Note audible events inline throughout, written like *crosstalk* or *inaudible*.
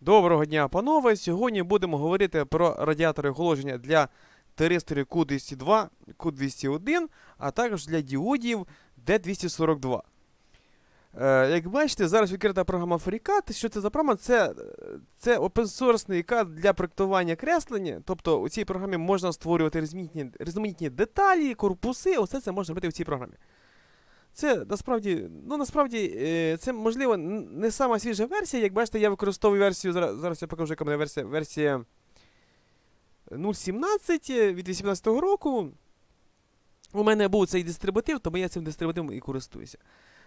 Доброго дня, панове! Сьогодні будемо говорити про радіатори охолодження для теристорів Q202, Q201, а також для діодів D242. Е, як бачите, зараз відкрита програма FreeCAD. Що це за програма? Це, це open-source CAD для проєктування креслення. Тобто у цій програмі можна створювати різноманітні, деталі, корпуси. Усе це можна робити в цій програмі. Це насправді, ну насправді, е, це можливо не сама свіжа версія. Як бачите, я використовую версію. Зараз, я покажу, яка мене версія. Версія 0.17 від 2018 року. У мене був цей дистрибутив, тому я цим дистрибутивом і користуюся.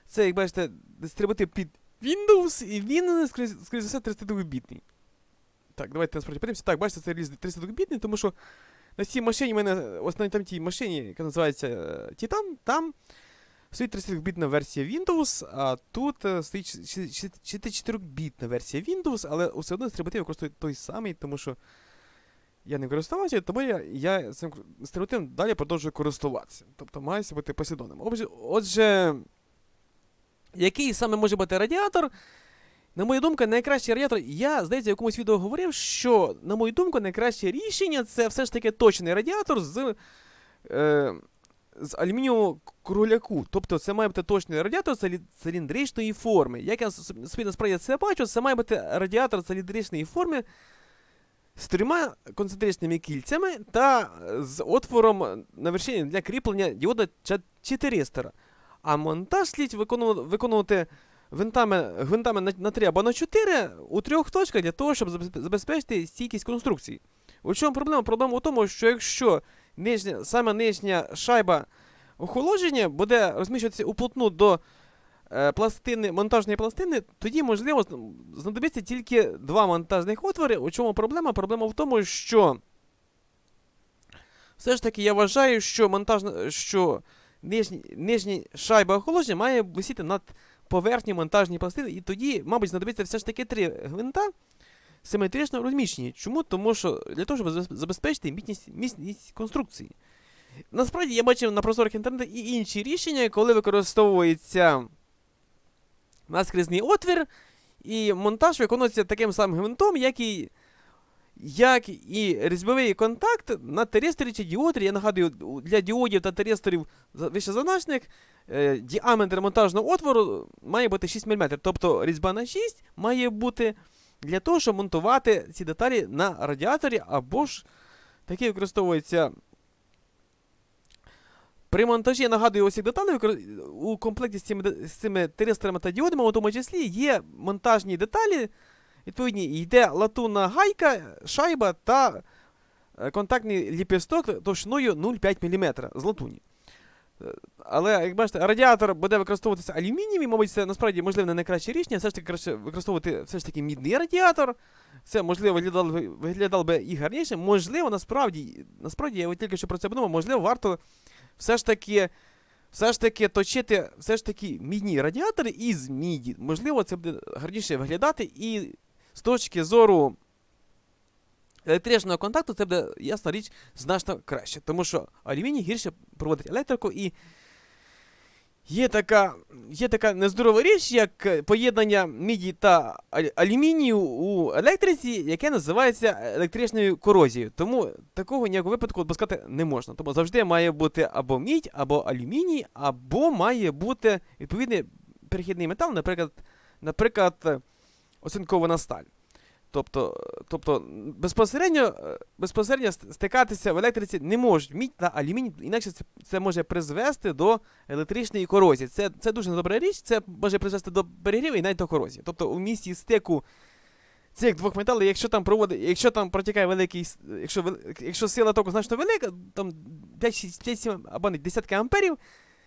Це, як бачите, дистрибутив під Windows, і він, скоріше скоріше за все, 32-бітний. Так, давайте насправді подивимося. Так, бачите, це різ 32-бітний, тому що на цій машині в мене, ось на там тій машині, яка називається е, Titan, там стоїть 32-бітна версія Windows, а тут е, стоїть 64-бітна версія Windows, але все одно дистрибутив використовує той самий, тому що я не користувався, тому я, я цим дистрибутивом далі продовжую користуватися. Тобто маюся бути послідовним. Отже, який саме може бути радіатор? На мою думку, найкращий радіатор. Я, здається, в якомусь відео говорив, що, на мою думку, найкраще рішення це все ж таки точний радіатор з. Е, з алюмінієвого кругляку. Тобто це має бути точний радіатор циліндричної форми. Як я собі насправді це бачу, це має бути радіатор циліндричної форми з трьома концентричними кільцями та з отвором на вершині для кріплення діода ча- чи тиристора. А монтаж слід виконувати, гвинтами, гвинтами на, на 3 або на 4 у трьох точках для того, щоб забезпечити стійкість конструкції. У чому проблема? Проблема в тому, що якщо нижня, саме нижня шайба охолодження буде розміщуватися уплотну до е, пластини, монтажної пластини, тоді, можливо, знадобиться тільки два монтажних отвори. У чому проблема? Проблема в тому, що все ж таки я вважаю, що монтажна, що нижні, нижня шайба охолодження має висіти над поверхнею монтажної пластини, і тоді, мабуть, знадобиться все ж таки три гвинта симетрично розміщені. Чому? Тому що для того, щоб забезпечити міцність, міцність конструкції. Насправді я бачив на просторах інтернету і інші рішення, коли використовується наскрізний отвір, і монтаж виконується таким самим гвинтом, як і, як і різьбовий контакт на теристорі чи діодрі. Я нагадую, для діодів та теристорів за- вищезазначених е, діаметр монтажного отвору має бути 6 мм. Тобто різьба на 6 має бути для того, щоб монтувати ці деталі на радіаторі, або ж такі використовуються. При монтажі, я нагадую, усіх деталей викор- у комплекті з цими, з цими тиристорами та діодами, у тому числі є монтажні деталі. Відповідні, йде латунна гайка, шайба та е, контактний ліпісток товщиною 0,5 мм з латуні. Але, як бачите, радіатор буде використовуватися алюмінієвий, мабуть, це насправді можливо не найкраще рішення. Все ж таки краще використовувати все ж таки мідний радіатор. Це можливо виглядало, би- виглядало би і гарніше. Можливо, насправді, насправді, я тільки що про це подумав, можливо, варто все ж таки. Все ж таки точити все ж таки мідні радіатори із міді. Можливо, це буде гарніше виглядати, і з точки зору електричного контакту це буде, ясна річ, значно краще. Тому що алюміній гірше проводить електрику і є така, є така нездорова річ, як поєднання міді та алюмінію у електриці, яке називається електричною корозією. Тому такого ніякого випадку допускати не можна. Тому завжди має бути або мідь, або алюміній, або має бути відповідний перехідний метал, наприклад, наприклад, оцинкована сталь. Тобто, тобто безпосередньо, е, безпосередньо стикатися в електриці не можуть мідь та алюміній, інакше це, це може призвести до електричної корозії. Це, це дуже добра річ, це може призвести до перегріву і навіть до корозії. Тобто у місці стику цих двох металів, якщо там проводить, якщо там протікає великий, якщо, якщо сила току значно велика, там 5-7 або навіть десятки амперів,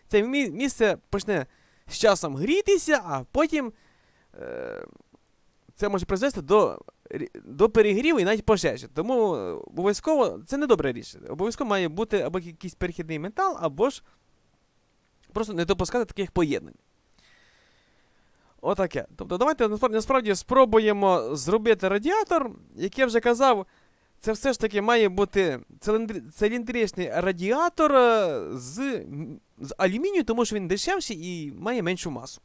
це місце почне з часом грітися, а потім е, це може призвести до, до перегріву і навіть пожежі. Тому е, обов'язково це не добре рішення. Обов'язково має бути або якийсь перехідний метал, або ж просто не допускати таких поєднань. Отаке. Тобто давайте насправді, спробуємо зробити радіатор, як я вже казав, це все ж таки має бути циліндри- циліндричний радіатор е, з, з алюмінію, тому що він дешевший і має меншу масу.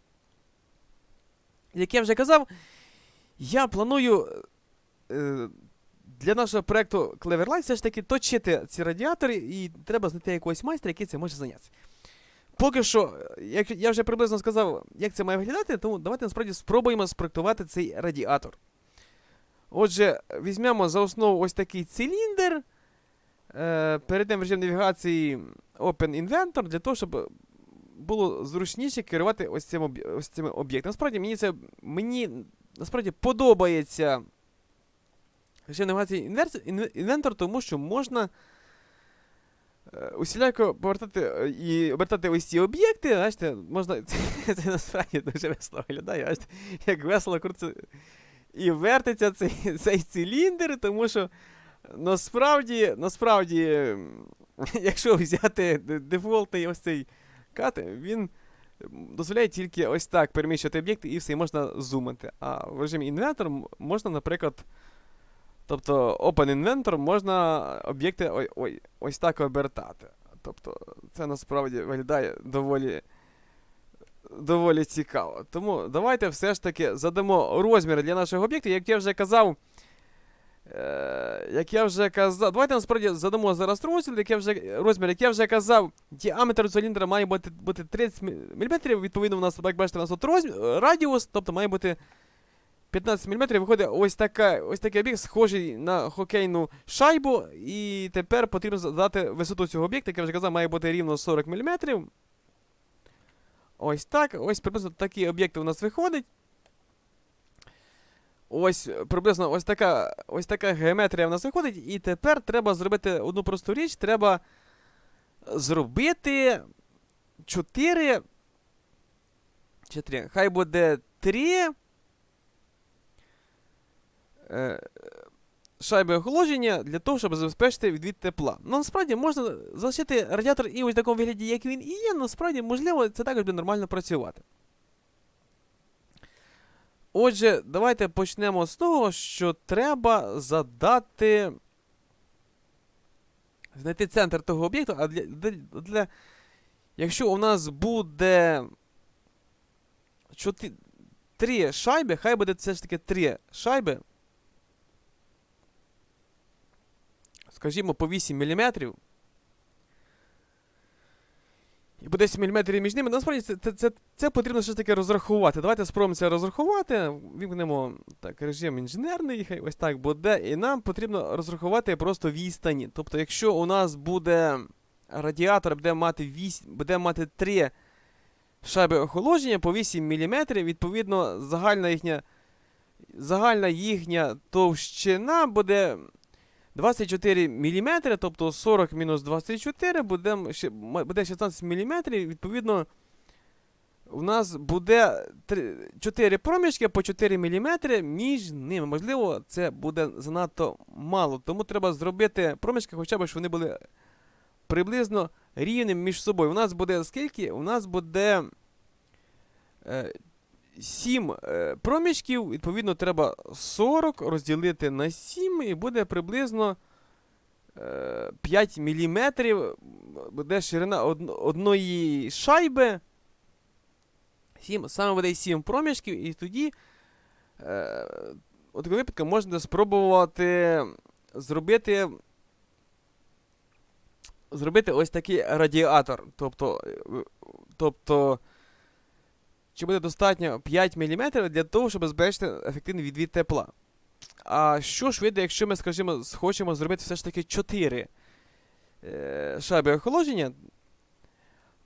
Як я вже казав, Я планую е, для нашого проекту Clever Light все ж таки точити ці радіатори, і треба знайти якогось майстра, який це може зайнятися. Поки що, як я вже приблизно сказав, як це має виглядати, тому давайте насправді спробуємо спроектувати цей радіатор. Отже, візьмемо за основу ось такий циліндр. Е, перейдемо в режим навігації Open Inventor для того, щоб було зручніше керувати ось цим, цими об'єктами. Насправді мені це мені насправді подобається навігації інверс- тому що можна е, усіляко повертати е, і обертати ось ці об'єкти. Бачите, можна. *laughs* Це, насправді дуже весело виглядає. Бачите, як весело крутиться і вертиться цей, *laughs* цей циліндр, тому що насправді, насправді, *laughs* якщо взяти дефолтний ось цей кат, він дозволяє тільки ось так переміщувати об'єкти і все, і можна зумати. А в режимі Inventor можна, наприклад, тобто Open Inventor можна об'єкти ой, ой, ось так обертати. Тобто це насправді виглядає доволі. Доволі цікаво. Тому давайте все ж таки задамо розміри для нашого об'єкту. Як я вже казав, як я вже казав, давайте насправді задамо зараз розділ, як я вже, розмір, як я вже казав, діаметр циліндра має бути, бути 30 мм, відповідно, у нас, як бачите, у нас тут розмір, радіус, тобто має бути 15 мм, виходить ось, така, ось такий об'єкт, схожий на хокейну шайбу, і тепер потрібно задати висоту цього об'єкта, як я вже казав, має бути рівно 40 мм. Ось так, ось приблизно такий об'єкт у нас виходить. Ось е, приблизно ось така, ось така геометрія в нас виходить, і тепер треба зробити одну просту річ. Треба зробити 4. 4. Хай буде 3. Е, шайби охолодження для того, щоб забезпечити відвід тепла. Ну, насправді можна залишити радіатор і ось в такому вигляді, як він і є, насправді, можливо, це також буде нормально працювати. Отже, давайте почнемо з того, що треба задати. Знайти центр того об'єкту, а для, для, для. Якщо у нас буде. Чотири, три шайби, хай буде все ж таки три шайби. Скажімо, по 8 мм. І по 10 мм між ними. Насправді це, це, це, це потрібно ж таки розрахувати. Давайте спробуємо це розрахувати. Вімкнемо так, режим інженерний, хай ось так буде. І нам потрібно розрахувати просто відстані. Тобто, якщо у нас буде радіатор, буде мати 8, буде мати 3 шайби охолодження по 8 мм, відповідно, загальна їхня, загальна їхня товщина буде 24 мм, тобто 40 мінус 24 буде, буде 16 мм, відповідно, у нас буде 4 проміжки по 4 мм між ними. Можливо, це буде занадто мало, тому треба зробити проміжки, хоча б щоб вони були приблизно рівними між собою. У нас буде скільки? У нас буде е, 7 е, проміжків, відповідно, треба 40 розділити на 7 і буде приблизно е, 5 мм. Буде ширина од- одної шайби. 7, саме буде 7 проміжків, і тоді е, у такому випадку можна спробувати зробити. Зробити ось такий радіатор. Тобто, е, тобто чи буде достатньо 5 мм для того, щоб зберегти ефективний відвід тепла. А що ж вийде, якщо ми, скажімо, хочемо зробити все ж таки 4 е, шайби охолодження,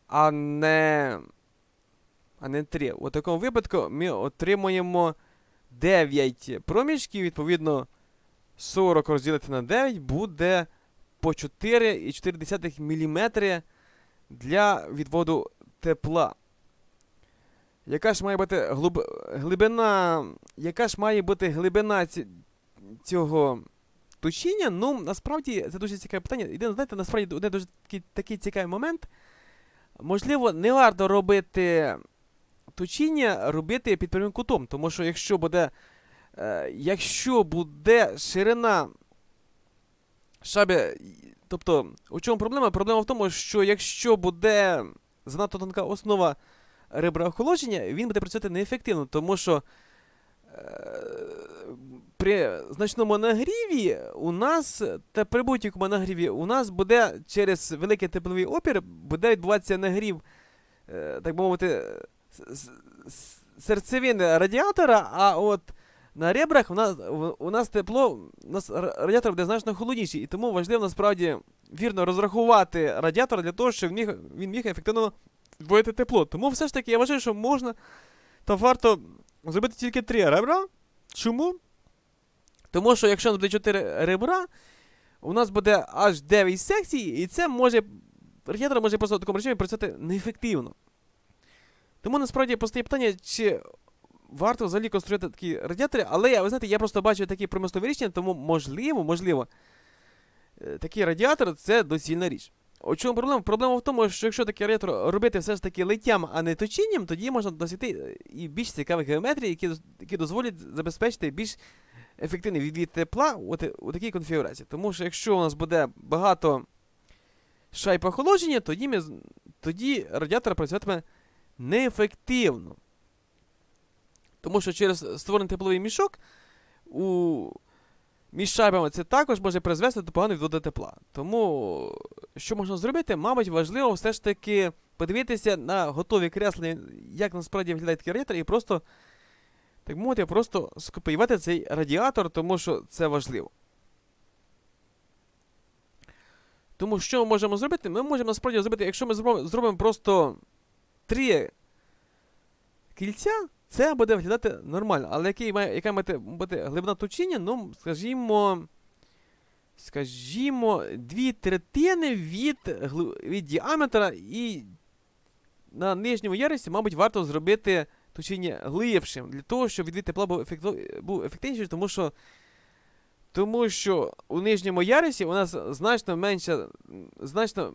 а не, а не 3. У такому випадку ми отримуємо 9 проміжків, відповідно, 40 розділити на 9 буде по 4,4 мм для відводу тепла. Яка ж має бути глиб... глибина. Яка ж має бути глибина ці... цього точіння? Ну, насправді це дуже цікаве питання. Єдине, знаєте, насправді один дуже такий, такий цікавий момент. Можливо, не варто робити точіння, робити під прямим кутом, тому що якщо буде. Е, якщо буде ширина шаби. Тобто, у чому проблема? Проблема в тому, що якщо буде занадто тонка основа ребра охолодження, він буде працювати неефективно, тому що при значному нагріві у нас та при будь-якому нагріві у нас буде через великий тепловий опір буде відбуватися нагрів, е, так би мовити, серцевини радіатора, а от на ребрах у нас, у нас тепло, у нас радіатор буде значно холодніший, і тому важливо насправді вірно розрахувати радіатор для того, щоб він міг, він міг ефективно відводити тепло. Тому все ж таки я вважаю, що можна та варто зробити тільки три ребра. Чому? Тому що якщо у нас буде 4 ребра, у нас буде аж 9 секцій, і це може. Радіатор може просто в такому режимі працювати неефективно. Тому насправді постає питання, чи варто взагалі конструювати такі радіатори, але я, ви знаєте, я просто бачу такі промислові рішення, тому можливо, можливо, е, такий радіатор це доцільна річ. У чому проблема? Проблема в тому, що якщо такий радіатор робити все ж таки литтям, а не точінням, тоді можна досягти е, і більш цікавих геометрій, які, які дозволять забезпечити більш ефективний відвід тепла у, у такій конфігурації. Тому що якщо у нас буде багато шайб охолодження, тоді, ми, тоді радіатор працюватиме неефективно. Тому що через створений тепловий мішок у між шайбами це також може призвести до поганого відводу тепла. Тому, що можна зробити, мабуть, важливо все ж таки подивитися на готові креслення, як насправді виглядає такий радіатор, і просто, так мовити, просто скопіювати цей радіатор, тому що це важливо. Тому що ми можемо зробити? Ми можемо насправді зробити, якщо ми зробимо, зробимо просто три кільця, це буде виглядати нормально. Але який має, яка має бути глибина точіння, ну, скажімо. Скажімо, дві третини від, від діаметра, і на нижньому ярусі, мабуть, варто зробити точіння глибшим, для того, щоб відвід тепла був, був ефективніший, тому що, тому що у нижньому ярусі у нас значно менше, значно,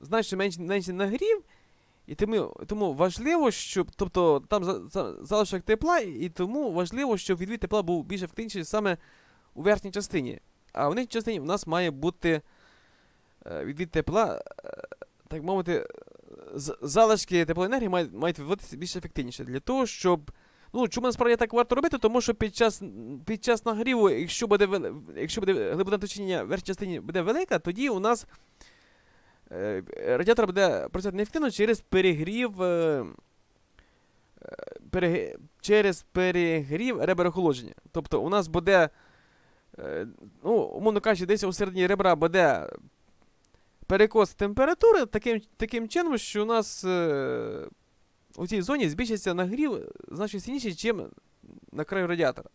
значно менше, менше нагрів, і тому, тому важливо, щоб. Тобто там за, за, залишок тепла, і тому важливо, щоб відвід тепла був більш ефективніший саме у верхній частині. А в нижній частині в нас має бути е, відвід тепла, е, так мовити, з- залишки теплоенергії мають, мають виводитися більш ефективніше. Для того, щоб. Ну, чому насправді так варто робити? Тому що під час, під час нагріву, якщо буде, якщо буде глибина точіння в верхній частині буде велика, тоді у нас радіатор буде працювати неефективно через перегрів. Е, е, перег... через перегрів ребер охолодження. Тобто у нас буде, е, ну, умовно кажучи, десь у середині ребра буде перекос температури таким, таким чином, що у нас е, у цій зоні збільшиться нагрів значно сильніший, ніж на краю радіатора.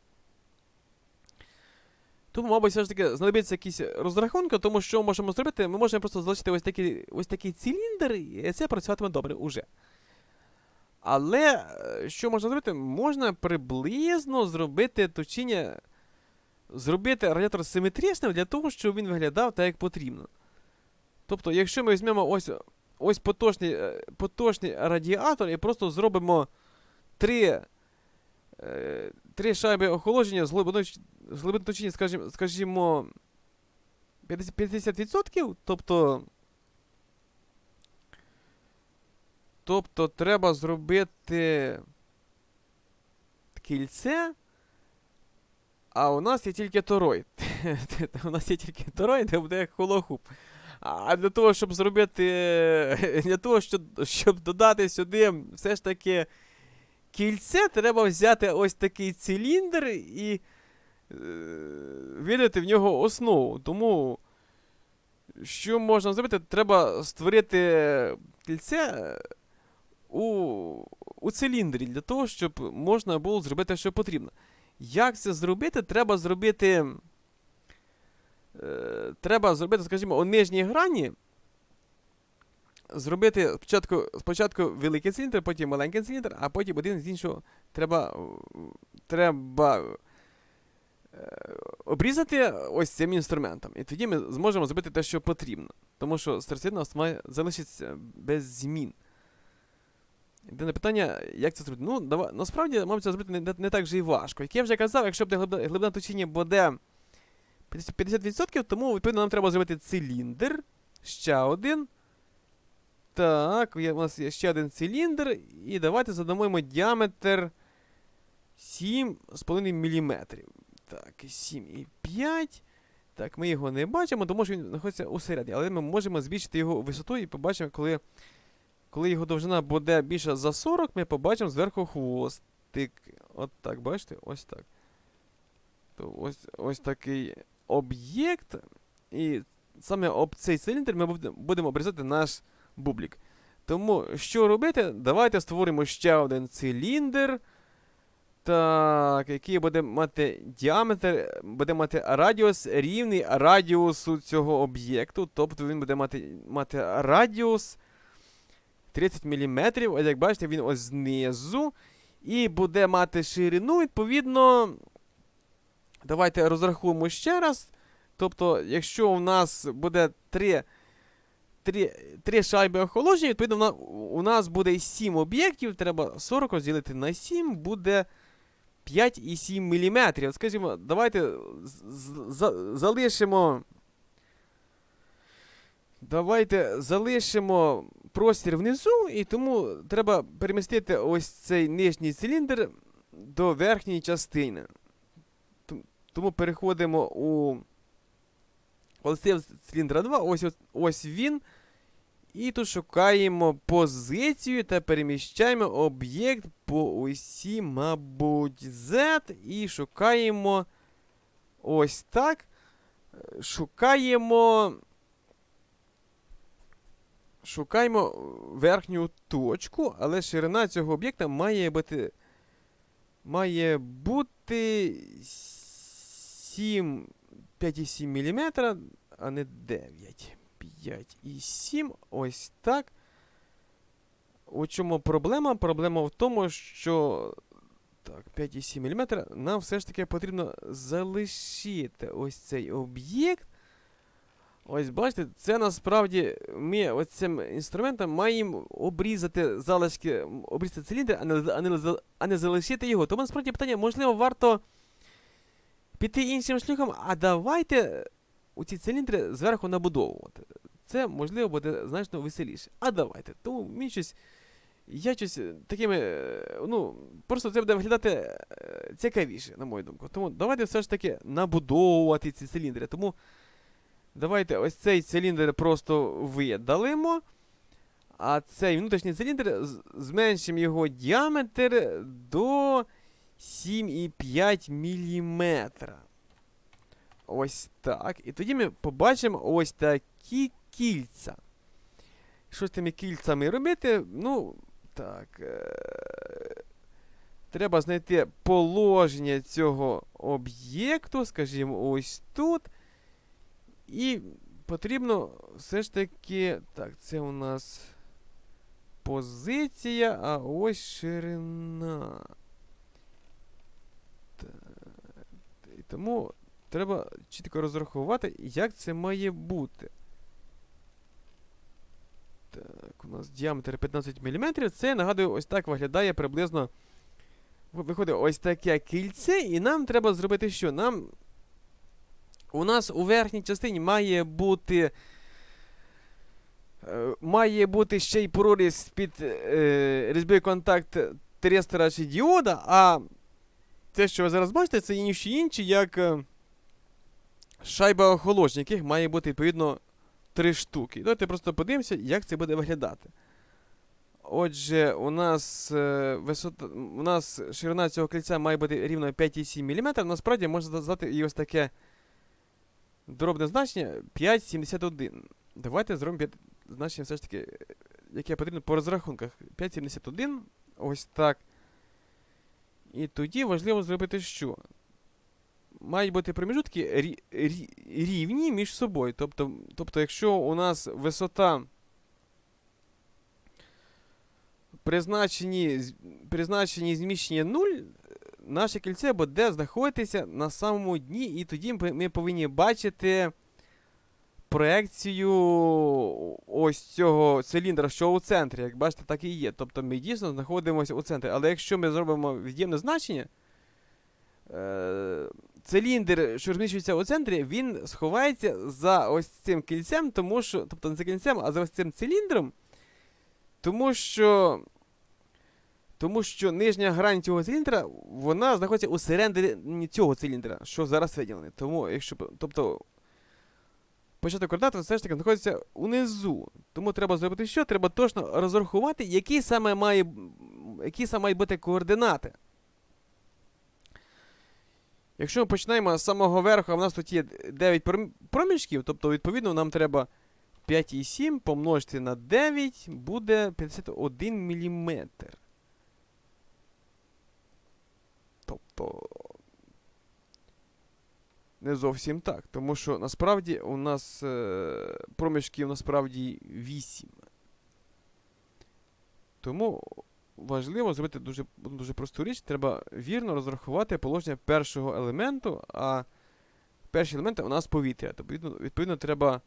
Тому, мабуть, все ж таки знадобиться якісь розрахунки, тому що можемо зробити, ми можемо просто залишити ось такий, ось такий циліндр, і це працюватиме добре уже. Але е, що можна зробити? Можна приблизно зробити точіння, зробити радіатор симетричним для того, щоб він виглядав так, як потрібно. Тобто, якщо ми візьмемо ось, ось поточний, е, поточний радіатор і просто зробимо три, три шайби охолодження з точіння, скажімо, скажімо 50%, 50%, тобто. Тобто треба зробити кільце, а у нас є тільки тороїд. *laughs* у нас є тільки тороїд, де буде як хологуп. А для того, щоб зробити. *laughs* Для того, щоб, щоб додати сюди все ж таки кільце, треба взяти ось такий циліндр і е, видати в нього основу. Тому, що можна зробити? Треба створити кільце е, у, у циліндрі для того, щоб можна було зробити, що потрібно. Як це зробити? Треба зробити. Е, треба зробити, скажімо, у нижній грані. Зробити спочатку, спочатку великий циліндр, потім маленький циліндр, а потім один з іншого треба, треба е, обрізати ось цим інструментом. І тоді ми зможемо зробити те, що потрібно. Тому що нас має залишитися без змін. Єдине питання, як це зробити? Ну, дава, насправді, мабуть, це зробити не, не, так же і важко. Як я вже казав, якщо буде глибина, глибина точіння буде 50%, 50%, тому відповідно нам треба зробити циліндр. Ще один. Так, у нас є ще один циліндр. І давайте задамо йому діаметр 7,5 мм. Так, 7,5. Так, ми його не бачимо, тому що він знаходиться усередині. Але ми можемо збільшити його висоту і побачимо, коли, коли його довжина буде більша за 40, ми побачимо зверху хвостик. От так, бачите? Ось так. То ось, ось такий об'єкт. І саме об цей циліндр ми будемо обрізати наш бублік. Тому що робити? Давайте створимо ще один циліндр. Так, який буде мати діаметр, буде мати радіус рівний радіусу цього об'єкту. Тобто він буде мати, мати радіус 30 мм. Ось як бачите, він ось знизу. І буде мати ширину, відповідно. Давайте розрахуємо ще раз. Тобто, якщо у нас буде 3, 3, 3 шайби охолодження, відповідно, у нас буде 7 об'єктів, треба 40 розділити на 7, буде 5,7 мм. Скажімо, давайте залишимо. Давайте залишимо простір внизу, і тому треба перемістити ось цей нижній циліндр до верхньої частини. Тому переходимо у властив циліндра 2, ось, ось, ось він. І тут шукаємо позицію та переміщаємо об'єкт по осі, мабуть, Z. І шукаємо ось так. Шукаємо. Шукаємо верхню точку, але ширина цього об'єкта має бути. Має бути 7, 5,7 мм, а не 9. 5,7. Ось так. У чому проблема? Проблема в тому, що. Так, 5,7 мм нам все ж таки потрібно залишити ось цей об'єкт. Ось бачите, це насправді ми оцим інструментом маємо обрізати залишки, обрізати циліндр, а не, а, не, а не залишити його. Тому насправді питання, можливо, варто піти іншим шляхом, а давайте ці циліндри зверху набудовувати. Це, можливо, буде значно веселіше. А давайте. Тому мені щось. Я щось е, такими. е, Ну, просто це буде виглядати е, цікавіше, на мою думку. Тому давайте все ж таки набудовувати ці циліндри. Тому давайте ось цей циліндр просто видалимо. А цей внутрішній циліндр зменшимо його діаметр до 7,5 мм. Ось так. І тоді ми побачимо ось такі кільця. Що з тими кільцями робити? Ну, так. Е- треба знайти положення цього об'єкту, скажімо, ось тут. І потрібно все ж таки. Так, це у нас позиція, а ось ширина. І тому треба чітко розрахувати, як це має бути. Так, у нас діаметр 15 мм. Це, нагадую, ось так виглядає приблизно. Виходить ось таке кільце, і нам треба зробити що? Нам. У нас у верхній частині має бути. е, Має бути ще й проріз під е, різьбовий контакт тристера чи діода, а те, що ви зараз бачите, це інші інші, як е, шайба охолодження, яких має бути відповідно три штуки. Давайте просто подивимося, як це буде виглядати. Отже, у нас е, висота, у нас ширина цього кільця має бути рівно 5,7 мм. Насправді можна додати і ось таке дробне значення 5,71. Давайте зробимо 5 значення все ж таки, яке потрібно по розрахунках. 5,71. Ось так. І тоді важливо зробити що? Мають бути проміжутки рі, рі, рівні між собою. Тобто, тобто, якщо у нас висота призначені, призначені зміщення 0, наше кільце буде знаходитися на самому дні, і тоді ми, повинні бачити проекцію ось цього циліндра, що у центрі. Як бачите, так і є. Тобто ми дійсно знаходимося у центрі. Але якщо ми зробимо від'ємне значення, е, циліндр, що розміщується у центрі, він сховається за ось цим кільцем, тому що, тобто не за кільцем, а за ось цим циліндром, тому що Тому що нижня грань цього циліндра, вона знаходиться у середині цього циліндра, що зараз виділений. Тому, якщо, тобто, початок координат все ж таки знаходиться унизу. Тому треба зробити що? Треба точно розрахувати, які саме має, які саме мають бути координати. Якщо ми починаємо з самого верху, а в нас тут є 9 пром- проміжків, тобто, відповідно, нам треба 5,7 помножити на 9 буде 51 мм. Тобто. Не зовсім так. Тому що насправді у нас е, проміжків насправді 8. Тому важливо зробити дуже, дуже просту річ. Треба вірно розрахувати положення першого елементу, а перші елементи у нас повітря. Тобто, відповідно, відповідно треба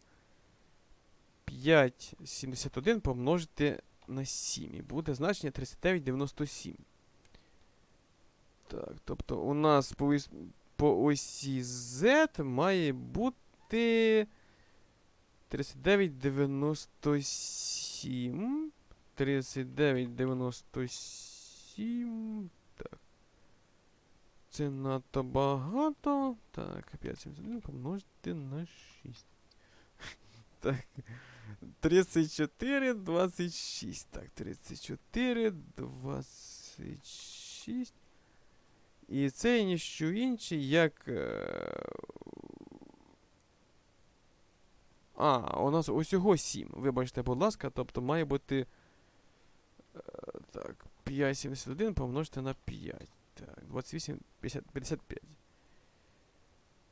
5,71 помножити на 7. І буде значення 39,97. Так, тобто у нас по, по осі Z має бути 39,97. 39,97. Так. Це надто багато. Так, 5,71 помножити на 6. *laughs* Так. 34, 26. Так, 34, 26. І це ніщо інше, як. е, А, у нас усього 7. Вибачте, будь ласка, тобто має бути. Так, 5,71 помножити на 5. Так, 28, 50, 55.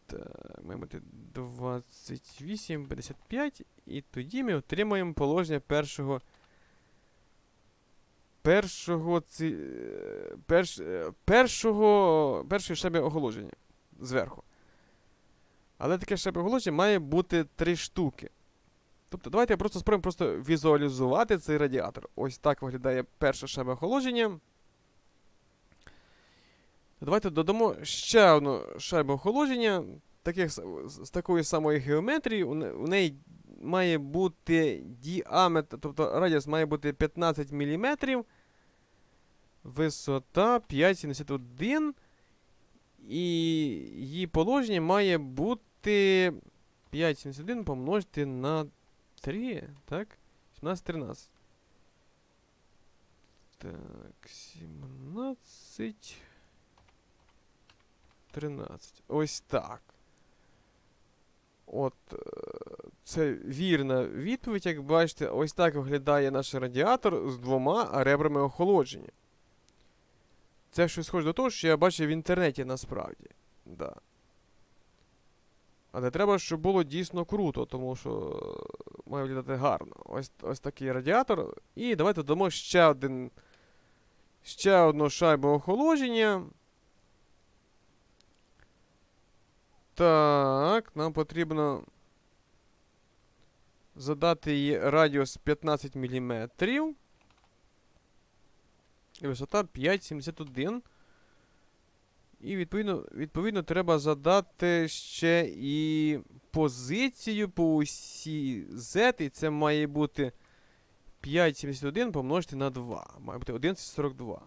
Так, має бути 28, 55. І тоді ми отримаємо положення першого. Першого ці, перш, першого, першої шайби оголошення зверху. Але таке шайби оголошення має бути три штуки. Тобто, давайте я просто спробуємо просто візуалізувати цей радіатор. Ось так виглядає перша шайба охолодження. Давайте додамо ще одну шайбу охолодження. Таких, з такої самої геометрії. У неї має бути діаметр, тобто радіус має бути 15 мм. Висота 5,71. І її положення має бути 5,71 помножити на 3, так? 17, 13. Так, 17. 13. Ось так. От. е, Це вірна відповідь, як бачите, ось так виглядає наш радіатор з двома ребрами охолодження. Це щось схоже до того, що я бачив в інтернеті насправді. Да. Але треба, щоб було дійсно круто, тому що е, має виглядати гарно. Ось, ось такий радіатор. І давайте додамо ще один. Ще одну шайбу охолодження. Так, нам потрібно задати її радіус 15 мм. І висота 5,71. І відповідно, відповідно треба задати ще і позицію по осі Z, і це має бути 5,71 помножити на 2. Має бути 11,42.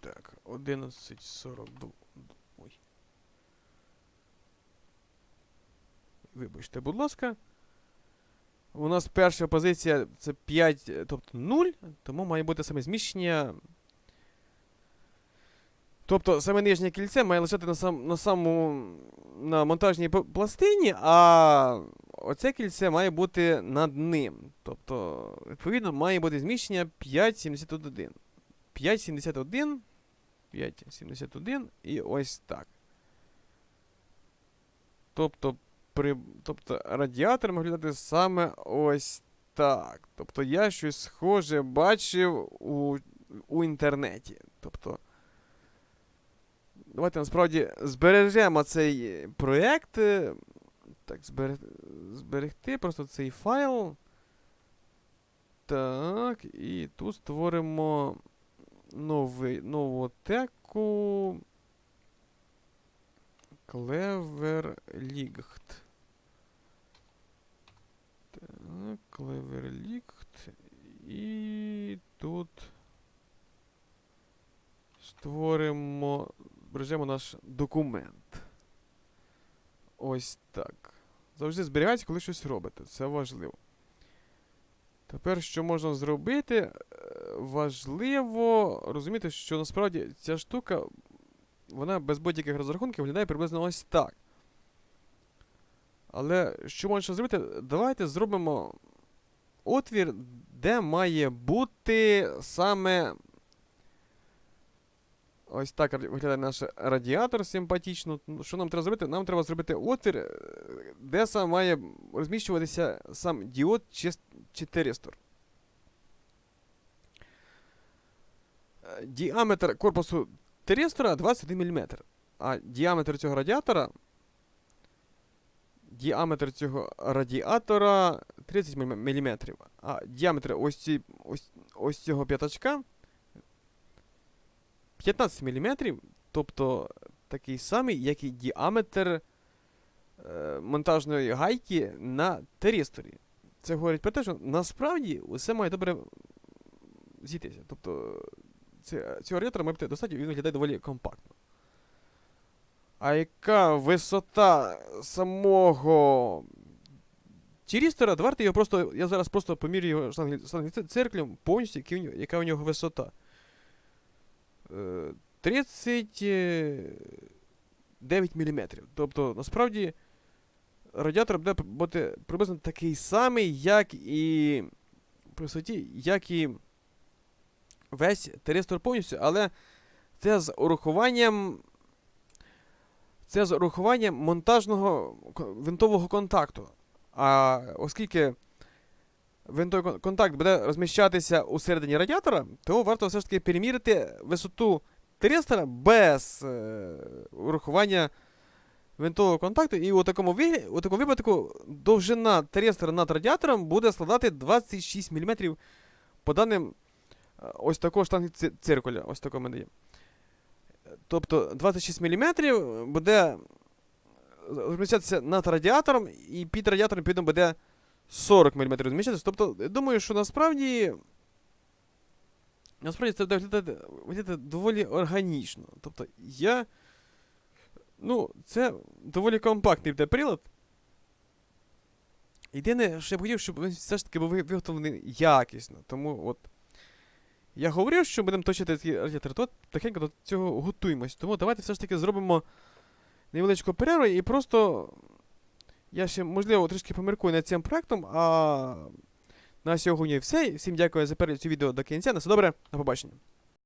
Так, 11,42. Ой. Вибачте, будь ласка. У нас перша позиція це 5, е, тобто 0, тому має бути саме зміщення. Тобто саме нижнє кільце має лежати на, сам, на самому на монтажній пластині, а оце кільце має бути над ним. Тобто, відповідно, має бути зміщення 5,71. 5,71, 5,71 і ось так. Тобто, при, тобто радіатор виглядати саме ось так. Тобто я щось схоже бачив у, у інтернеті. Тобто. Давайте насправді збережемо цей проєкт. Так, зберег... зберегти просто цей файл. Так, і тут створимо новий, нову теку. Клеверлігт. Так, Клеверлігт. І тут створимо, збережемо наш документ. Ось так. Завжди зберігайте, коли щось робите. Це важливо. Тепер, що можна зробити? Е, Важливо розуміти, що насправді ця штука, вона без будь-яких розрахунків виглядає приблизно ось так. Але що можна зробити? Давайте зробимо отвір, де має бути саме. Ось так виглядає наш радіатор симпатично. Ну, Що нам треба зробити? Нам треба зробити отвір, е, де саме має розміщуватися сам діод чи, тиристор. Е, Діаметр корпусу тиристора 21 мм. А діаметр цього радіатора. Діаметр цього радіатора 30 мм. А діаметр ось, ці, ось, ось цього п'ятачка 15 мм, тобто такий самий, як і діаметр е, монтажної гайки на терісторі. Це говорить про те, що насправді усе має добре зійтися. Тобто цього радіатора має бути достатньо, він виглядає доволі компактно. А яка висота самого тірістора? Давайте його просто. Я зараз просто помірю його штангенцирклем повністю, яка у нього висота. Е, 39 мм. Тобто, насправді, радіатор буде бути приблизно такий самий, як і по висоті, як і весь тиристор повністю, але це з урахуванням. Це з урахуванням монтажного винтового контакту. А оскільки винтовий контакт буде розміщатися у середині радіатора, то варто все ж таки перемірити висоту тиристора без е, урахування винтового контакту. І у такому, вигляді, у такому випадку довжина тиристора над радіатором буде складати 26 мм по даним е, ось такого штанги циркуля. Ось такого мене є. Тобто 26 мм буде розміщатися над радіатором, і під радіатором відповідно буде 40 мм розміщатися. Тобто, я думаю, що насправді. Насправді це буде виглядати, виглядати доволі органічно. Тобто, я. Ну, це доволі компактний буде прилад. Єдине, що я б хотів, щоб він все ж таки був ви- виготовлений якісно. Тому от. Я говорив, що будемо точити такий радіатор, то тихенько до цього готуємось. Тому давайте все ж таки зробимо невеличку перерву і просто. Я ще, можливо, трішки поміркую над цим проектом, а на сьогодні все. Всім дякую за перегляд цього відео до кінця. На все добре, на побачення.